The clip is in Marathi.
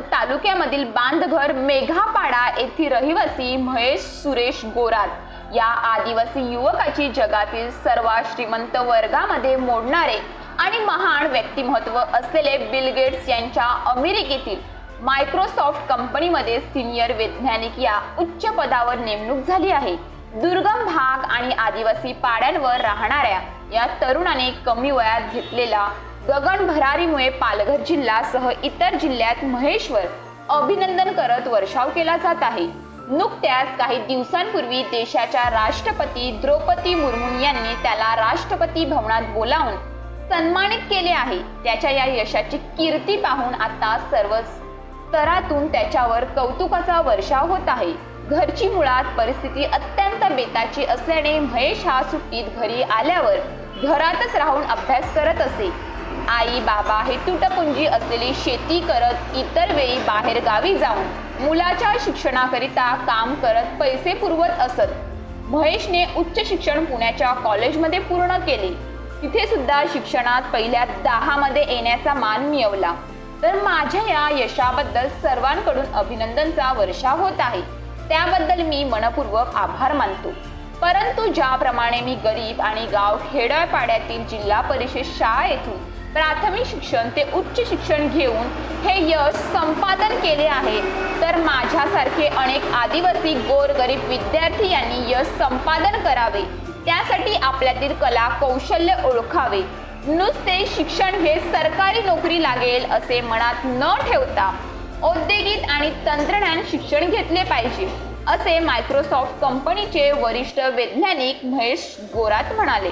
तालुक्यामधील बांधघर मेघापाडा येथील रहिवासी महेश सुरेश गोरात या आदिवासी युवकाची जगातील सर्वात श्रीमंत वर्गामध्ये मोडणारे आणि महान व्यक्तिमत्व असलेले बिल गेट्स यांच्या अमेरिकेतील मायक्रोसॉफ्ट कंपनीमध्ये सिनियर वैज्ञानिक या उच्च पदावर नेमणूक झाली आहे. दुर्गम भाग आणि आदिवासी पाड्यांवर राहणाऱ्या या तरुणाने कमी वयात घेतलेला गगन भरारीमुळे पालघर जिल्हासह इतर जिल्ह्यात महेश्वर अभिनंदन करत वर्षाव केला जात आहे. नुकत्याच काही दिवसांपूर्वी देशाच्या राष्ट्रपती द्रौपदी मुर्मू यांनी त्याला राष्ट्रपती भवनात बोलावून सन्मानित केले आहे. त्याच्या या यशाची कीर्ती पाहून आता सर्व स्तरातून त्याच्यावर कौतुकाचा वर्षाव होत आहे. घरची मुळात परिस्थिती अत्यंत बेताची असल्याने महेश हा सुट्टीत घरी आल्यावर घरातच राहून अभ्यास करत असे. आई बाबा हे तुटपुंजी असलेली शेती करत इतर वेळी बाहेर गावी जाऊन मुलाच्या शिक्षणाकरिता काम करत पैसे पुरवत असत. महेशने उच्च शिक्षण पुण्याच्या कॉलेजमध्ये पूर्ण केले. तिथे सुद्धा शिक्षणात पहिल्या दहा मध्ये येण्याचा मान मिळवला. तर माझ्या या यशाबद्दल सर्वांकडून अभिनंदनचा वर्षा होत आहे. त्याबद्दल मी मनपूर्वक आभार मानतो. परंतु ज्याप्रमाणे मी गरीब आणि गाव खेड्यापाड्यातील जिल्हा परिषद शाळा येथून प्राथमिक शिक्षण ते उच्च शिक्षण घेऊन हे यश संपादन केले आहे तर माझ्यासारखे अनेक आदिवासी गोरगरीब विद्यार्थी यांनी यश संपादन करावे. त्यासाठी आपल्यातील कला कौशल्य ओळखावे. नुसते शिक्षण हे सरकारी नोकरी लागेल असे मनात न ठेवता औद्योगिक आणि तंत्रज्ञान शिक्षण घेतले पाहिजे. असे मायक्रोसॉफ्ट कंपनीचे वरिष्ठ वैज्ञानिक महेश गोरात म्हणाले.